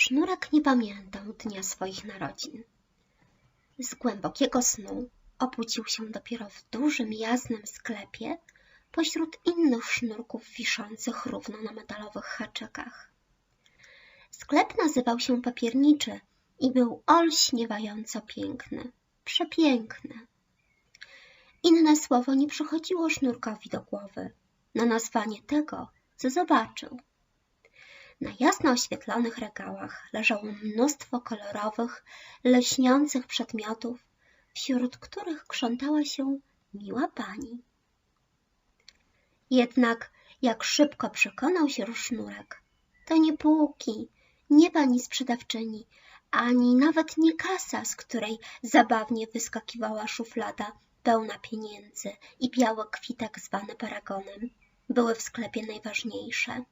Sznurek nie pamiętał dnia swoich narodzin. Z głębokiego snu obudził się dopiero w dużym, jasnym sklepie pośród innych sznurków wiszących równo na metalowych haczykach. Sklep nazywał się Papierniczy i był olśniewająco piękny, przepiękny. Inne słowo nie przychodziło sznurkowi do głowy na nazwanie tego, co zobaczył. Na jasno oświetlonych regałach leżało mnóstwo kolorowych, leśniących przedmiotów, wśród których krzątała się miła pani. Jednak jak szybko przekonał się sznurek, to nie półki, nie pani sprzedawczyni, ani nawet nie kasa, z której zabawnie wyskakiwała szuflada pełna pieniędzy i biały kwitek zwany paragonem, były w sklepie najważniejsze.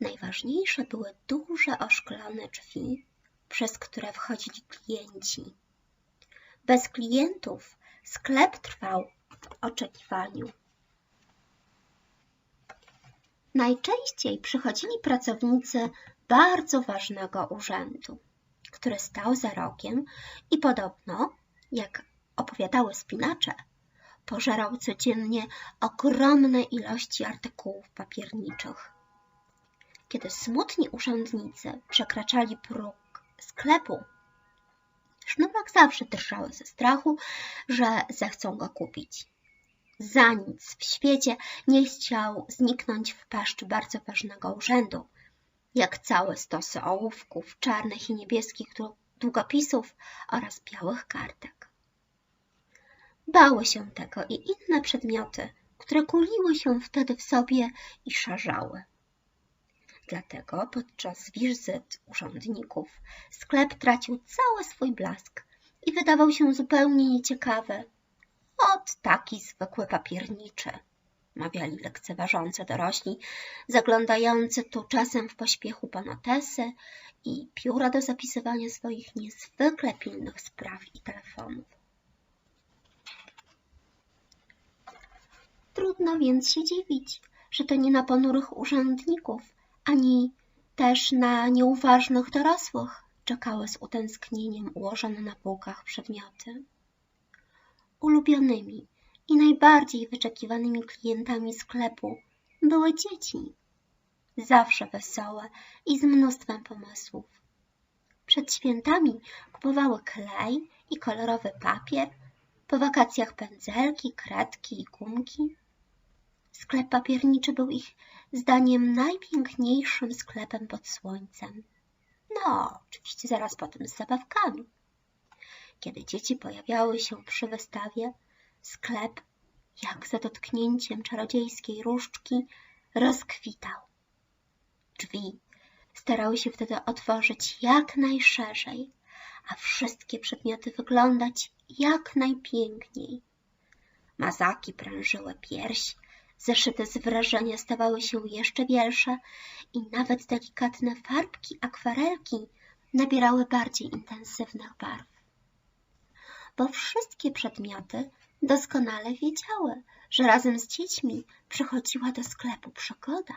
Najważniejsze były duże oszklone drzwi, przez które wchodzili klienci. Bez klientów sklep trwał w oczekiwaniu. Najczęściej przychodzili pracownicy bardzo ważnego urzędu, który stał za rogiem i podobno, jak opowiadały spinacze, pożerał codziennie ogromne ilości artykułów papierniczych. Kiedy smutni urzędnicy przekraczali próg sklepu, sznurek zawsze drżały ze strachu, że zechcą go kupić. Za nic w świecie nie chciał zniknąć w paszczy bardzo ważnego urzędu, jak całe stosy ołówków czarnych i niebieskich długopisów oraz białych kartek. Bały się tego i inne przedmioty, które kuliły się wtedy w sobie i szarzały. Dlatego podczas wizyt urzędników sklep tracił cały swój blask i wydawał się zupełnie nieciekawy. Ot taki zwykły papierniczy, mawiali lekceważące dorośli, zaglądający tu czasem w pośpiechu panotesy i pióra do zapisywania swoich niezwykle pilnych spraw i telefonów. Trudno więc się dziwić, że to nie na ponurych urzędników, ani też na nieuważnych dorosłych czekały z utęsknieniem ułożone na półkach przedmioty. Ulubionymi i najbardziej wyczekiwanymi klientami sklepu były dzieci, zawsze wesołe i z mnóstwem pomysłów. Przed świętami kupowały klej i kolorowy papier, po wakacjach pędzelki, kredki i gumki. Sklep papierniczy był ich zdaniem najpiękniejszym sklepem pod słońcem. No, oczywiście zaraz potem z zabawkami. Kiedy dzieci pojawiały się przy wystawie, sklep, jak za dotknięciem czarodziejskiej różdżki, rozkwitał. Drzwi starały się wtedy otworzyć jak najszerzej, a wszystkie przedmioty wyglądać jak najpiękniej. Mazaki prężyły pierś, Zeszyte z wrażenia stawały się jeszcze większe i nawet delikatne farbki akwarelki nabierały bardziej intensywnych barw. Bo wszystkie przedmioty doskonale wiedziały, że razem z dziećmi przychodziła do sklepu przygoda.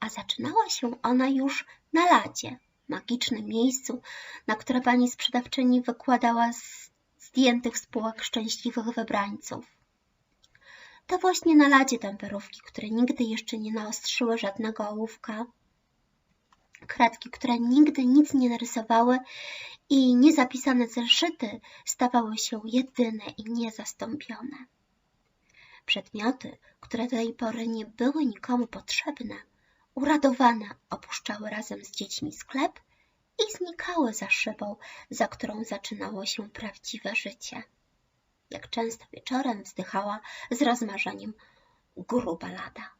A zaczynała się ona już na ladzie, magicznym miejscu, na które pani sprzedawczyni wykładała z zdjętych spółek szczęśliwych wybrańców. To właśnie na ladzie temperówki, które nigdy jeszcze nie naostrzyły żadnego ołówka, kratki, które nigdy nic nie narysowały i niezapisane zeszyty stawały się jedyne i niezastąpione. Przedmioty, które do tej pory nie były nikomu potrzebne, uradowane opuszczały razem z dziećmi sklep i znikały za szybą, za którą zaczynało się prawdziwe życie jak często wieczorem wzdychała z rozmarzeniem gruba lada.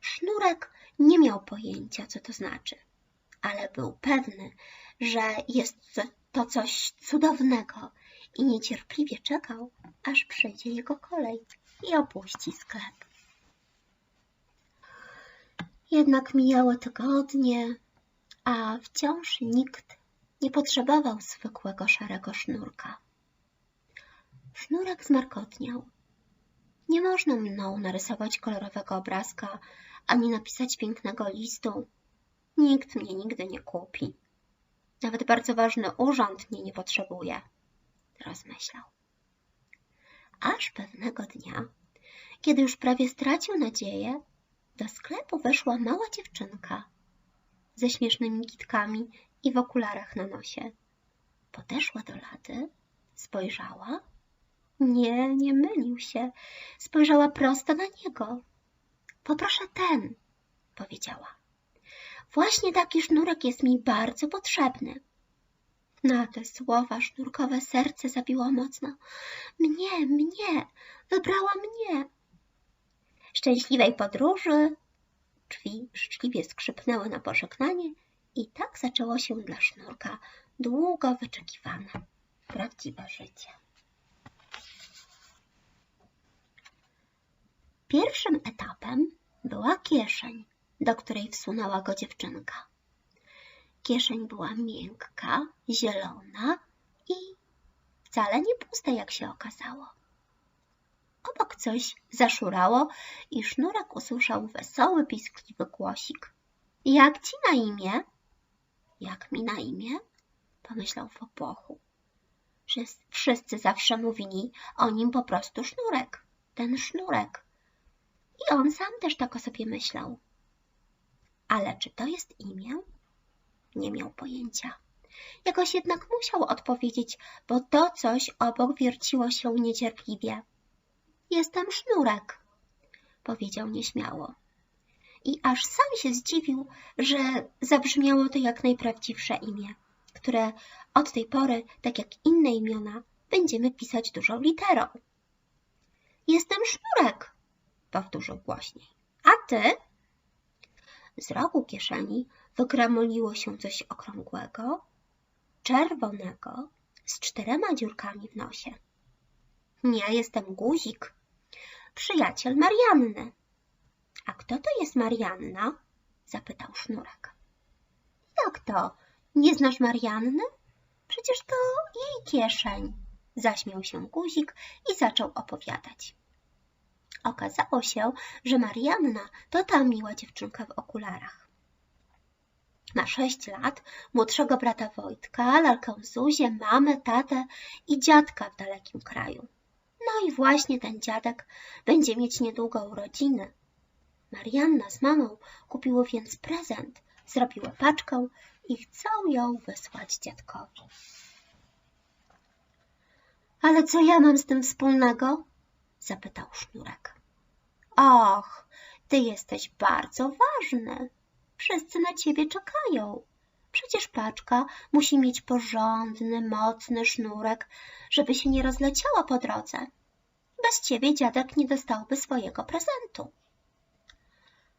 Sznurek nie miał pojęcia, co to znaczy, ale był pewny, że jest to coś cudownego i niecierpliwie czekał, aż przyjdzie jego kolej i opuści sklep. Jednak mijały tygodnie, a wciąż nikt nie potrzebował zwykłego szarego sznurka. Sznurek zmarkotniał. Nie można mną narysować kolorowego obrazka, ani napisać pięknego listu. Nikt mnie nigdy nie kupi. Nawet bardzo ważny urząd mnie nie potrzebuje, rozmyślał. Aż pewnego dnia, kiedy już prawie stracił nadzieję, do sklepu weszła mała dziewczynka ze śmiesznymi kitkami i w okularach na nosie. Podeszła do lady, spojrzała. Nie, nie mylił się. Spojrzała prosto na niego. Poproszę ten, powiedziała. Właśnie taki sznurek jest mi bardzo potrzebny. Na te słowa sznurkowe serce zabiło mocno. Mnie, mnie, wybrała mnie. Szczęśliwej podróży. Drzwi życzliwie skrzypnęły na pożegnanie i tak zaczęło się dla sznurka długo wyczekiwane, prawdziwe życie. Pierwszym etapem była kieszeń, do której wsunęła go dziewczynka. Kieszeń była miękka, zielona i wcale nie pusta, jak się okazało. Obok coś zaszurało i sznurek usłyszał wesoły, piskliwy głosik. Jak ci na imię? Jak mi na imię? Pomyślał w opłochu. Wszyscy zawsze mówili o nim po prostu sznurek. Ten sznurek. I on sam też tak o sobie myślał. Ale czy to jest imię? Nie miał pojęcia. Jakoś jednak musiał odpowiedzieć, bo to coś obok wierciło się niecierpliwie. Jestem sznurek, powiedział nieśmiało. I aż sam się zdziwił, że zabrzmiało to jak najprawdziwsze imię, które od tej pory, tak jak inne imiona, będziemy pisać dużą literą. Jestem sznurek, powtórzył głośniej. A ty? Z rogu kieszeni wygramoliło się coś okrągłego, czerwonego, z czterema dziurkami w nosie. Ja jestem guzik, przyjaciel Marianny. A kto to jest Marianna? zapytał sznurek. Jak to? Nie znasz Marianny? Przecież to jej kieszeń. Zaśmiał się guzik i zaczął opowiadać. Okazało się, że Marianna to ta miła dziewczynka w okularach. Ma sześć lat, młodszego brata Wojtka, lalkę Zuzię, mamę, tatę i dziadka w dalekim kraju. No i właśnie ten dziadek będzie mieć niedługo urodziny. Marianna z mamą kupiły więc prezent, zrobiły paczkę i chcą ją wysłać dziadkowi. Ale co ja mam z tym wspólnego? Zapytał sznurek. Och, ty jesteś bardzo ważny. Wszyscy na ciebie czekają. Przecież paczka musi mieć porządny, mocny sznurek, żeby się nie rozleciała po drodze. Bez ciebie dziadek nie dostałby swojego prezentu.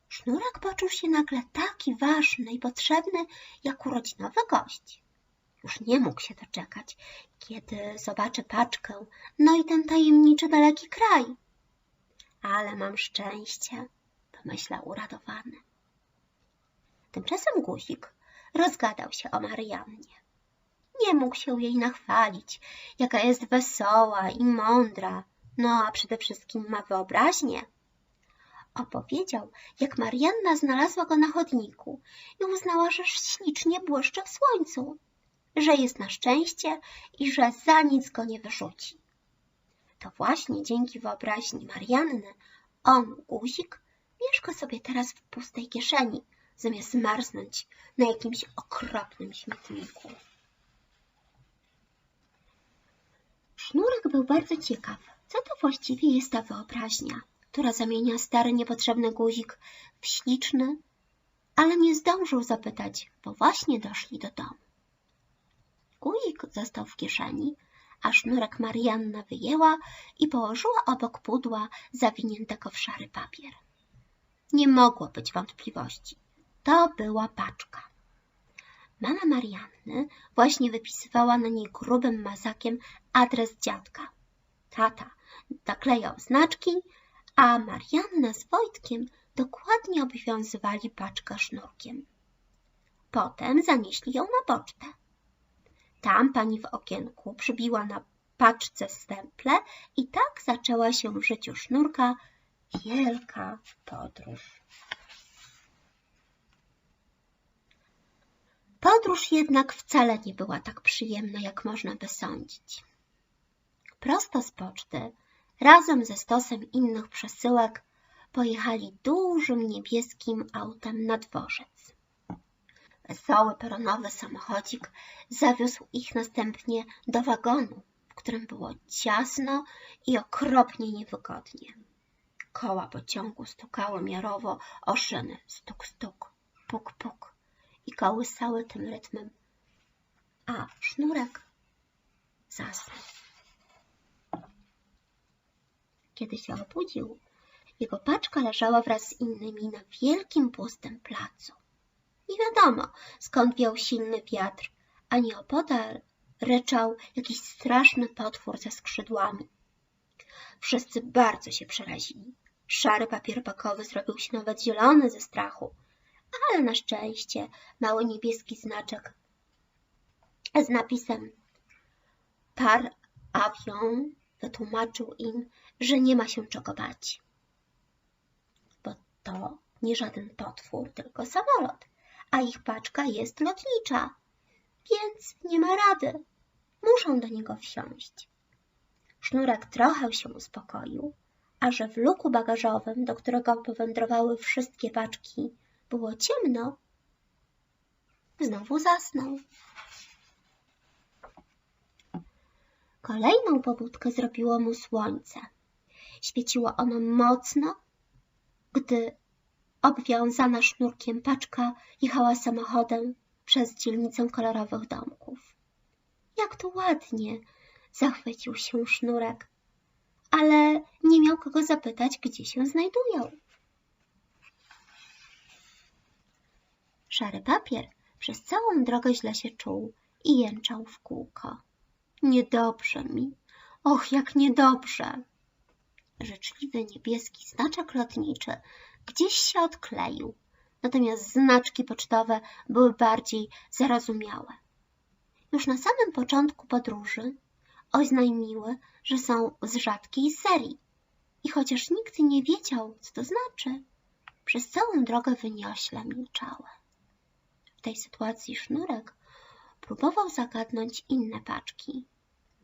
Sznurek poczuł się nagle taki ważny i potrzebny, jak urodzinowy gość. Już nie mógł się doczekać, kiedy zobaczy paczkę, no i ten tajemniczy daleki kraj. Ale mam szczęście, pomyślał uradowany. Tymczasem guzik rozgadał się o Mariannie. Nie mógł się jej nachwalić, jaka jest wesoła i mądra, no a przede wszystkim ma wyobraźnię. Opowiedział, jak Marianna znalazła go na chodniku i uznała, że ślicznie błyszczy w słońcu, że jest na szczęście i że za nic go nie wyrzuci. To właśnie dzięki wyobraźni Marianny on, guzik, mieszka sobie teraz w pustej kieszeni, zamiast marznąć na jakimś okropnym śmietniku. Sznurek był bardzo ciekaw, co to właściwie jest ta wyobraźnia, która zamienia stary niepotrzebny guzik w śliczny, ale nie zdążył zapytać, bo właśnie doszli do domu. Guzik został w kieszeni, a sznurek Marianna wyjęła i położyła obok pudła zawiniętego w szary papier. Nie mogło być wątpliwości. To była paczka. Mama Marianny właśnie wypisywała na niej grubym mazakiem adres dziadka. Tata zaklejał znaczki, a Marianna z Wojtkiem dokładnie obwiązywali paczkę sznurkiem. Potem zanieśli ją na pocztę. Tam pani w okienku przybiła na paczce stemple i tak zaczęła się w życiu sznurka wielka podróż. Podróż jednak wcale nie była tak przyjemna, jak można by sądzić. Prosto z poczty, razem ze stosem innych przesyłek, pojechali dużym niebieskim autem na dworzec. Wesoły peronowy samochodzik zawiózł ich następnie do wagonu, w którym było ciasno i okropnie niewygodnie. Koła pociągu stukały miarowo o szyny, stuk, stuk, puk, puk i kołysały tym rytmem, a sznurek zasnął. Kiedy się obudził, jego paczka leżała wraz z innymi na wielkim pustym placu. Nie wiadomo, skąd wiał silny wiatr, a nieopodal ryczał jakiś straszny potwór ze skrzydłami. Wszyscy bardzo się przerazili. Szary papier pakowy zrobił się nawet zielony ze strachu, ale na szczęście mały niebieski znaczek z napisem Par avion wytłumaczył im, że nie ma się czego bać. Bo to nie żaden potwór, tylko samolot, a ich paczka jest lotnicza, więc nie ma rady. Muszą do niego wsiąść. Sznurek trochę się uspokoił, a że w luku bagażowym, do którego powędrowały wszystkie paczki, było ciemno, znowu zasnął. Kolejną pobudkę zrobiło mu słońce. Świeciło ono mocno, gdy obwiązana sznurkiem paczka jechała samochodem przez dzielnicę kolorowych domków. Jak to ładnie! Zachwycił się sznurek, ale nie miał kogo zapytać, gdzie się znajdują. Szary papier przez całą drogę źle się czuł i jęczał w kółko. Niedobrze mi, och, jak niedobrze! Życzliwy niebieski znaczek lotniczy gdzieś się odkleił, natomiast znaczki pocztowe były bardziej zarozumiałe. Już na samym początku podróży oznajmiły, że są z rzadkiej serii i chociaż nikt nie wiedział, co to znaczy, przez całą drogę wyniośle milczały. W tej sytuacji sznurek próbował zagadnąć inne paczki,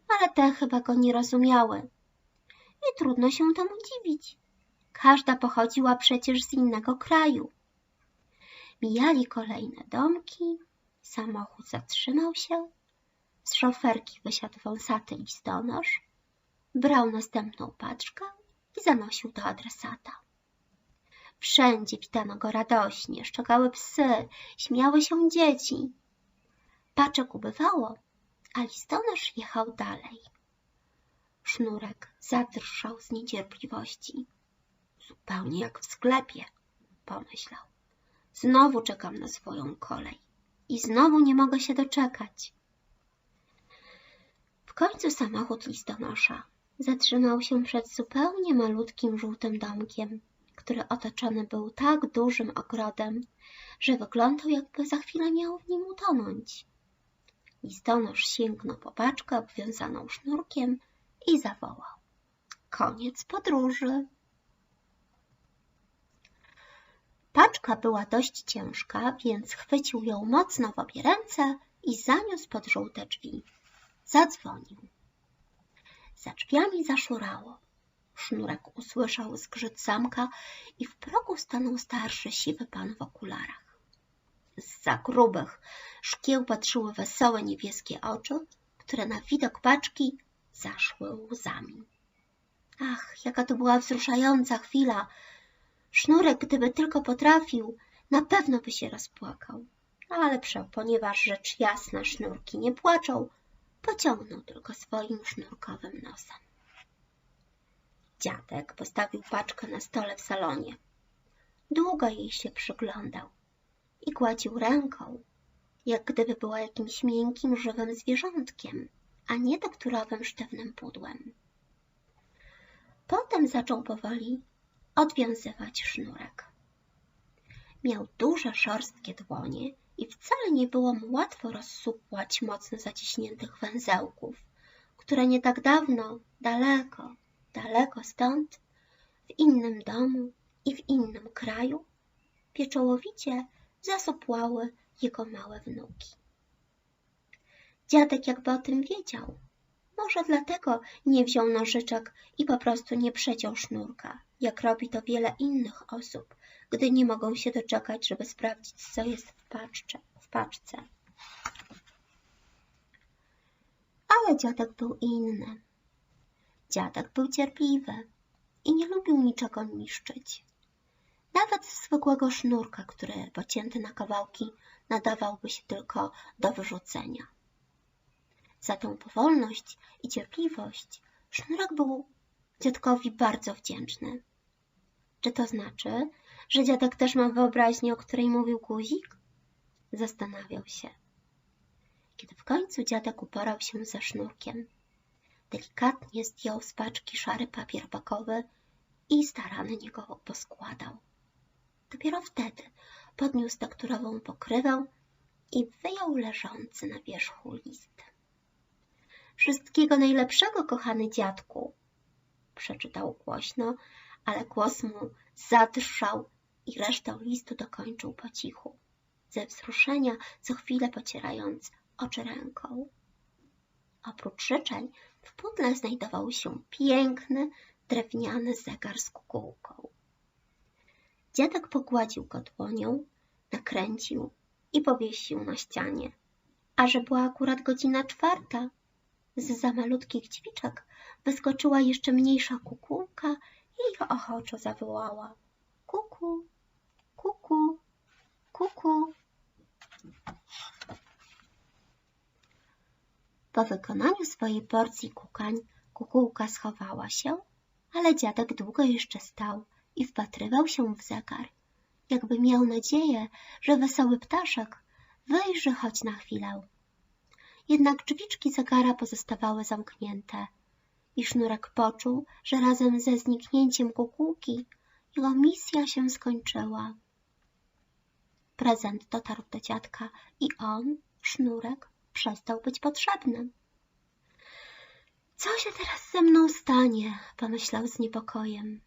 ale te chyba go nie rozumiały. I trudno się temu dziwić. Każda pochodziła przecież z innego kraju. Mijali kolejne domki, samochód zatrzymał się, z szoferki wysiadł wąsaty listonosz, brał następną paczkę i zanosił do adresata. Wszędzie witano go radośnie, szczekały psy, śmiały się dzieci. Paczek ubywało, a listonosz jechał dalej. Sznurek zadrżał z niecierpliwości. Zupełnie jak w sklepie, pomyślał. Znowu czekam na swoją kolej i znowu nie mogę się doczekać. W końcu samochód listonosza zatrzymał się przed zupełnie malutkim żółtym domkiem, który otoczony był tak dużym ogrodem, że wyglądał jakby za chwilę miał w nim utonąć. Listonosz sięgnął po paczkę obwiązaną sznurkiem i zawołał. Koniec podróży. Paczka była dość ciężka, więc chwycił ją mocno w obie ręce i zaniósł pod żółte drzwi. Zadzwonił. Za drzwiami zaszurało. Sznurek usłyszał zgrzyt zamka i w progu stanął starszy, siwy pan w okularach. Z za grubych szkieł patrzyły wesołe niebieskie oczy, które na widok paczki zaszły łzami. Ach, jaka to była wzruszająca chwila! Sznurek, gdyby tylko potrafił, na pewno by się rozpłakał. Ale ponieważ rzecz jasna sznurki nie płaczą, pociągnął tylko swoim sznurkowym nosem. Dziadek postawił paczkę na stole w salonie. Długo jej się przyglądał i gładził ręką, jak gdyby była jakimś miękkim, żywym zwierzątkiem, a nie tekturowym, sztywnym pudłem. Potem zaczął powoli odwiązywać sznurek. Miał duże, szorstkie dłonie i wcale nie było mu łatwo rozsupłać mocno zaciśniętych węzełków, które nie tak dawno, daleko, daleko stąd, w innym domu i w innym kraju, pieczołowicie zasopłały jego małe wnuki. Dziadek jakby o tym wiedział. Może dlatego nie wziął nożyczek i po prostu nie przeciął sznurka, jak robi to wiele innych osób, gdy nie mogą się doczekać, żeby sprawdzić, co jest w, paczce. w paczce. Ale dziadek był inny. Dziadek był cierpliwy i nie lubił niczego niszczyć. Nawet zwykłego sznurka, który pocięty na kawałki nadawałby się tylko do wyrzucenia. Za tę powolność i cierpliwość sznurek był dziadkowi bardzo wdzięczny. Czy to znaczy, że dziadek też ma wyobraźnię, o której mówił guzik? Zastanawiał się. Kiedy w końcu dziadek uporał się ze sznurkiem, delikatnie zdjął z paczki szary papier bakowy i starannie go poskładał. Dopiero wtedy podniósł tekturową pokrywę i wyjął leżący na wierzchu list. Wszystkiego najlepszego, kochany dziadku, przeczytał głośno, ale głos mu zadrżał i resztę listu dokończył po cichu, ze wzruszenia co chwilę pocierając oczy ręką. Oprócz życzeń w pudle znajdował się piękny, drewniany zegar z kukułką. Dziadek pogładził go dłonią, nakręcił i powiesił na ścianie. A że była akurat godzina czwarta, z za malutkich dźwiczek wyskoczyła jeszcze mniejsza kukułka i ochoczo zawołała. Kuku, kuku, kuku. Po wykonaniu swojej porcji kukań kukułka schowała się, ale dziadek długo jeszcze stał i wpatrywał się w zegar, jakby miał nadzieję, że wesoły ptaszek wejrzy choć na chwilę. Jednak drzwiczki zegara pozostawały zamknięte i sznurek poczuł, że razem ze zniknięciem kukułki jego misja się skończyła. Prezent dotarł do dziadka i on, sznurek, przestał być potrzebny. Co się teraz ze mną stanie? pomyślał z niepokojem.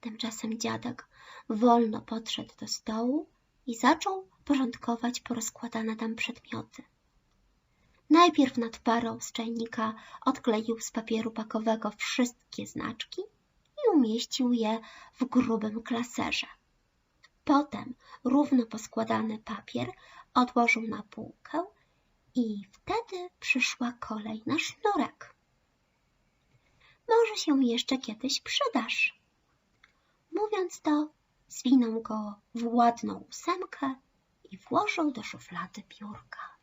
Tymczasem dziadek wolno podszedł do stołu i zaczął porządkować porozkładane tam przedmioty. Najpierw nad parą z czajnika odkleił z papieru pakowego wszystkie znaczki i umieścił je w grubym klaserze. Potem równo poskładany papier odłożył na półkę i wtedy przyszła kolej na sznurek. Może się jeszcze kiedyś przydasz. Mówiąc to, zwinął go w ładną ósemkę i włożył do szuflady biurka.